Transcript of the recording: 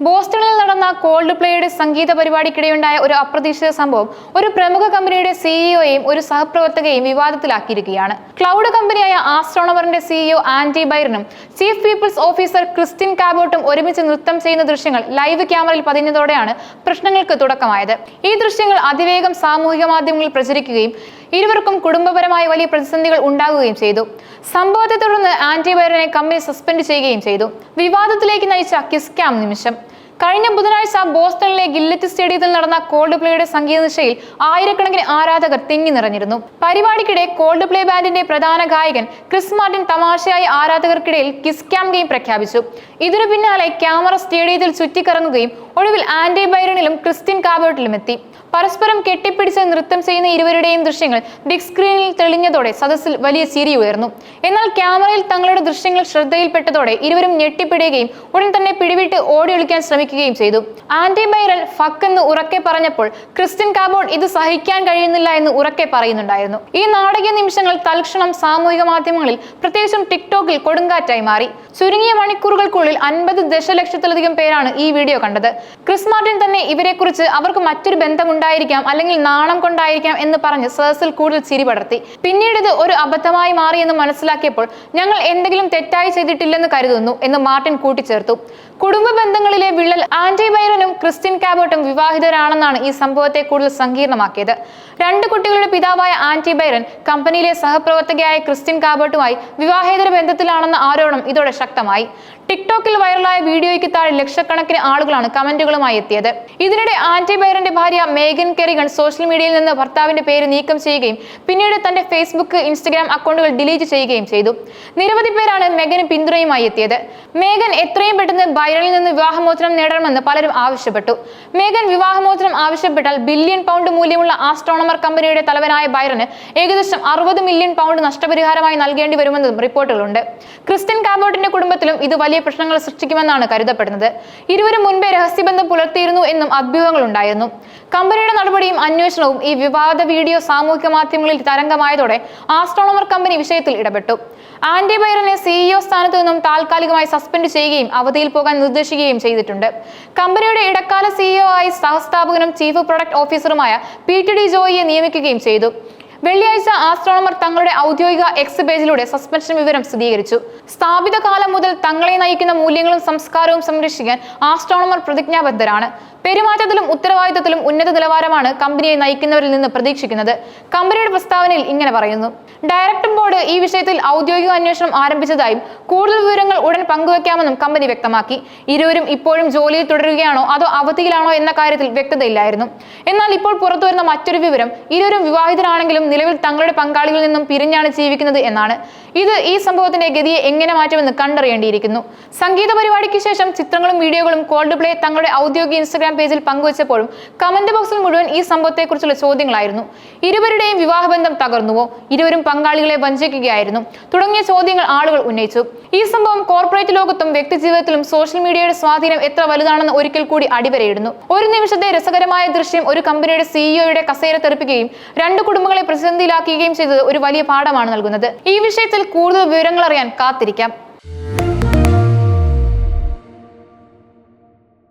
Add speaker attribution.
Speaker 1: ബോസ്റ്റണിൽ നടന്ന കോൾഡ് പ്ലേയുടെ സംഗീത പരിപാടിക്കിടെയുണ്ടായ ഒരു അപ്രതീക്ഷിത സംഭവം ഒരു പ്രമുഖ കമ്പനിയുടെ സിഇഒയെയും ഒരു സഹപ്രവർത്തകയും വിവാദത്തിലാക്കിയിരിക്കുകയാണ്. ക്ലൗഡ് കമ്പനിയായ ആസ്ട്രോണവറിന്റെ സിഇഒ ആന്റി ബൈറിനും ചീഫ് പീപ്പിൾസ് ഓഫീസർ ക്രിസ്റ്റിൻ കാബോട്ടും ഒരുമിച്ച് നൃത്തം ചെയ്യുന്ന ദൃശ്യങ്ങൾ ലൈവ് ക്യാമറയിൽ പതിഞ്ഞതോടെയാണ് പ്രശ്നങ്ങൾക്ക് തുടക്കമായത്. ഈ ദൃശ്യങ്ങൾ അതിവേഗം സാമൂഹിക മാധ്യമങ്ങളിൽ പ്രചരിക്കുകയും ഇരുവർക്കും കുടുംബപരമായ വലിയ പ്രതിസന്ധികൾ ഉണ്ടാകുകയും ചെയ്തു. സംഭവത്തെ തുടർന്ന് ആന്റി ബൈറനെ കമ്പനി സസ്പെൻഡ് ചെയ്യുകയും ചെയ്തു. വിവാദത്തിലേക്ക് നയിച്ച കിസ്കാം നിമിഷം. കഴിഞ്ഞ ബുധനാഴ്ച ബോസ്റ്റണിലെ ഗില്ലറ്റ് സ്റ്റേഡിയത്തിൽ നടന്ന കോൾഡ് പ്ലേയുടെ സംഗീത നിശയിൽ ആയിരക്കണക്കിന് ആരാധകർ തിങ്ങി നിറഞ്ഞിരുന്നു. പരിപാടിക്കിടെ കോൾഡ് പ്ലേ ബാൻഡിന്റെ പ്രധാന ഗായകൻ ക്രിസ് മാർട്ടിൻ തമാശയായി ആരാധകർക്കിടയിൽ കിസ് ക്യാം ഗെയിം പ്രഖ്യാപിച്ചു. ഇതിനു പിന്നാലെ ക്യാമറ സ്റ്റേഡിയത്തിൽ ചുറ്റിക്കറങ്ങുകയും ഒടുവിൽ ആന്റി ബൈറണിലും ക്രിസ്ത്യൻ കാബോട്ടിലും എത്തി. പരസ്പരം കെട്ടിപ്പിടിച്ച് നൃത്തം ചെയ്യുന്ന ഇരുവരുടെയും ദൃശ്യങ്ങൾ ബിഗ് സ്ക്രീനിൽ തെളിഞ്ഞതോടെ സദസ്സിൽ വലിയ ചിരി ഉയർന്നു. എന്നാൽ ക്യാമറയിൽ തങ്ങളുടെ ദൃശ്യങ്ങൾ ശ്രദ്ധയിൽപ്പെട്ടതോടെ ഇരുവരും ഞെട്ടിപ്പിടുകയും ഉടൻ തന്നെ പിടിവിട്ട് ഓടി ഒളിക്കാൻ ശ്രമിക്കുകയും ചെയ്തു. ആന്റിബൈറൽ ഫക്ക് എന്ന് ഉറക്കെ പറഞ്ഞപ്പോൾ ക്രിസ്ത്യൻ കാബോൾ ഇത് സഹിക്കാൻ കഴിയുന്നില്ല എന്ന് ഉറക്കെ പറയുന്നുണ്ടായിരുന്നു. ഈ നാടകീയ നിമിഷങ്ങൾ തൽക്ഷണം സാമൂഹിക മാധ്യമങ്ങളിൽ പ്രത്യേകിച്ചും ടിക്ടോക്കിൽ കൊടുങ്കാറ്റായി മാറി. ചുരുങ്ങിയ മണിക്കൂറുകൾക്കുള്ളിൽ അൻപത് ദശലക്ഷത്തിലധികം പേരാണ് ഈ വീഡിയോ കണ്ടത്. ക്രിസ് മാർട്ടിൻ തന്നെ ഇവരെക്കുറിച്ച് അവർക്ക് മറ്റൊരു ബന്ധമുണ്ടായിരിക്കാം അല്ലെങ്കിൽ നാണം കൊണ്ടായിരിക്കാം എന്ന് പറഞ്ഞ് സേഴ്സിൽ കൂടുതൽ ചിരി പടർത്തി. പിന്നീട് ഇത് ഒരു അബദ്ധമായി മാറിയെന്ന് മനസ്സിലാക്കിയപ്പോൾ ഞങ്ങൾ എന്തെങ്കിലും തെറ്റായി ചെയ്തിട്ടില്ലെന്ന് കരുതുന്നു എന്ന് മാർട്ടിൻ കൂട്ടിച്ചേർത്തു. കുടുംബ ബന്ധങ്ങളിലെ വിള്ളൽ ആന്റി ബൈറനും ക്രിസ്ത്യൻ കാബോട്ടും വിവാഹിതരാണെന്നാണ് ഈ സംഭവത്തെ കൂടുതൽ സങ്കീർണമാക്കിയത്. രണ്ട് കുട്ടികളുടെ പിതാവായ ആന്റി ബൈറൻ കമ്പനിയിലെ സഹപ്രവർത്തകയായ ക്രിസ്ത്യൻ കാബോട്ടുമായി വിവാഹേതര ബന്ധത്തിലാണെന്ന ആരോപണം ഇതോടെ ശക്തമായി. ടിക്ടോക്കിൽ വൈറലായ വീഡിയോയ്ക്ക് താഴെ ലക്ഷക്കണക്കിന് ആളുകളാണ് കമന്റുകളുമായി എത്തിയത്. ഇതിനിടെ ആന്റി ബൈറന്റെ ഭാര്യ മേഗൻ കെറിഗൺ സോഷ്യൽ മീഡിയയിൽ നിന്ന് ഭർത്താവിന്റെ പേര് നീക്കം ചെയ്യുകയും പിന്നീട് തന്റെ ഫേസ്ബുക്ക് ഇൻസ്റ്റഗ്രാം അക്കൗണ്ടുകൾ ഡിലീറ്റ് ചെയ്യുകയും ചെയ്തു. നിരവധി പേരാണ് മെഗന് പിന്തുണയുമായി എത്തിയത്. മേഗൻ എത്രയും പെട്ടെന്ന് ബൈറനിൽ നിന്ന് വിവാഹമോചനം നേടണമെന്ന് പലരും ആവശ്യപ്പെട്ടു. മേഗൻ വിവാഹമോചനം ആവശ്യപ്പെട്ടാൽ ബില്യൺ പൗണ്ട് മൂല്യമുള്ള ആസ്ട്രോണമർ കമ്പനിയുടെ തലവനായ ബൈറന് ഏകദേശം അറുപത് മില്യൺ പൗണ്ട് നഷ്ടപരിഹാരമായി നൽകേണ്ടി വരുമെന്നതും റിപ്പോർട്ടുകളുണ്ട്. ക്രിസ്ത്യൻ കാബോട്ടിന്റെ കുടുംബത്തിലും ഇത് വലിയ പ്രശ്നങ്ങൾ സൃഷ്ടിക്കുമെന്നാണ് കരുതപ്പെടുന്നത്. ഇരുവരും മുൻപേ രഹസ്യബന്ധം പുലർത്തിയിരുന്നു എന്നും അഭ്യൂഹങ്ങൾ ഉണ്ടായിരുന്നു കമ്പനിയുടെ നടപടിയും അന്വേഷണവും ഈ വിവാദ വീഡിയോ സാമൂഹിക മാധ്യമങ്ങളിൽ തരംഗമായതോടെ ആസ്ട്രോണമർ കമ്പനി വിഷയത്തിൽ ഇടപെട്ടു. ആന്റി ബൈറനെ സിഇഒ സ്ഥാനത്തു നിന്നും താൽക്കാലികമായി സസ്പെൻഡ് ചെയ്യുകയും അവധിയിൽ പോകാൻ നിർദ്ദേശിക്കുകയും ചെയ്തിട്ടുണ്ട്. കമ്പനിയുടെ ഇടക്കാല സിഇഒ ആയി സഹസ്ഥാപകനും ചീഫ് പ്രൊഡക്ട് ഓഫീസറുമായ പി ടി ഡി ജോയിയെ നിയമിക്കുകയും ചെയ്തു. വെള്ളിയാഴ്ച ആസ്ട്രോണമർ തങ്ങളുടെ ഔദ്യോഗിക എക്സ് പേജിലൂടെ സസ്പെൻഷൻ വിവരം സ്ഥിരീകരിച്ചു. സ്ഥാപിത കാലം മുതൽ തങ്ങളെ നയിക്കുന്ന മൂല്യങ്ങളും സംസ്കാരവും സംരക്ഷിക്കാൻ ആസ്ട്രോണമർ പ്രതിജ്ഞാബദ്ധരാണ്. പെരുമാറ്റത്തിലും ഉത്തരവാദിത്തത്തിലും ഉന്നത നിലവാരമാണ് കമ്പനിയെ നയിക്കുന്നവരിൽ നിന്ന് പ്രതീക്ഷിക്കുന്നത്. കമ്പനിയുടെ പ്രസ്താവനയിൽ ഇങ്ങനെ പറയുന്നു. ഡയറക്ടർ ബോർഡ് ഈ വിഷയത്തിൽ ഔദ്യോഗിക അന്വേഷണം ആരംഭിച്ചതായും കൂടുതൽ വിവരങ്ങൾ ഉടൻ പങ്കുവെക്കാമെന്നും കമ്പനി വ്യക്തമാക്കി. ഇരുവരും ഇപ്പോഴും ജോലിയിൽ തുടരുകയാണോ അതോ അവധിയിലാണോ എന്ന കാര്യത്തിൽ വ്യക്തതയില്ലായിരുന്നു. എന്നാൽ ഇപ്പോൾ പുറത്തുവരുന്ന മറ്റൊരു വിവരം ഇരുവരും വിവാഹിതരാണെങ്കിലും നിലവിൽ തങ്ങളുടെ പങ്കാളികളിൽ നിന്നും പിരിഞ്ഞാണ് ജീവിക്കുന്നത് എന്നാണ്. ഇത് ഈ സംഭവത്തിന്റെ ഗതിയെ എങ്ങനെ മാറ്റുമെന്ന് കണ്ടറിയേണ്ടിയിരിക്കുന്നു. സംഗീത പരിപാടിക്ക് ശേഷം ചിത്രങ്ങളും വീഡിയോകളും കോൾഡ് പ്ലേ തങ്ങളുടെ ഔദ്യോഗിക ഇൻസ്റ്റഗ്രാം പേജിൽ പങ്കുവച്ചപ്പോഴും കമന്റ് ബോക്സിൽ മുഴുവൻ ഈ സംഭവത്തെക്കുറിച്ചുള്ള ചോദ്യങ്ങളായിരുന്നു. ഇരുവരുടെയും വിവാഹബന്ധം തകർന്നുവോ? ഇരുവരും പങ്കാളികളെ വഞ്ചിക്കുകയായിരുന്നു. തുടങ്ങിയ ചോദ്യങ്ങൾ ആളുകൾ ഉന്നയിച്ചു. ഈ സംഭവം കോർപ്പറേറ്റ് ലോകത്തും വ്യക്തിജീവിതത്തിലും സോഷ്യൽ മീഡിയയുടെ സ്വാധീനം എത്ര വലുതാണെന്ന് ഒരിക്കൽ കൂടി അടിവരയിടുന്നു. ഒരു നിമിഷത്തെ രസകരമായ ദൃശ്യം ഒരു കമ്പനിയുടെ സിഇഒയുടെ കസേര തെറിപ്പിക്കുകയും രണ്ട് കുടുംബങ്ങളെ പ്രതിസന്ധിയിലാക്കുകയും ചെയ്തത് ഒരു വലിയ പാഠമാണ് നൽകുന്നത്. ഈ വിഷയത്തിൽ കൂടുതൽ വിവരങ്ങൾ അറിയാൻ കാത്തിരിക്കാം.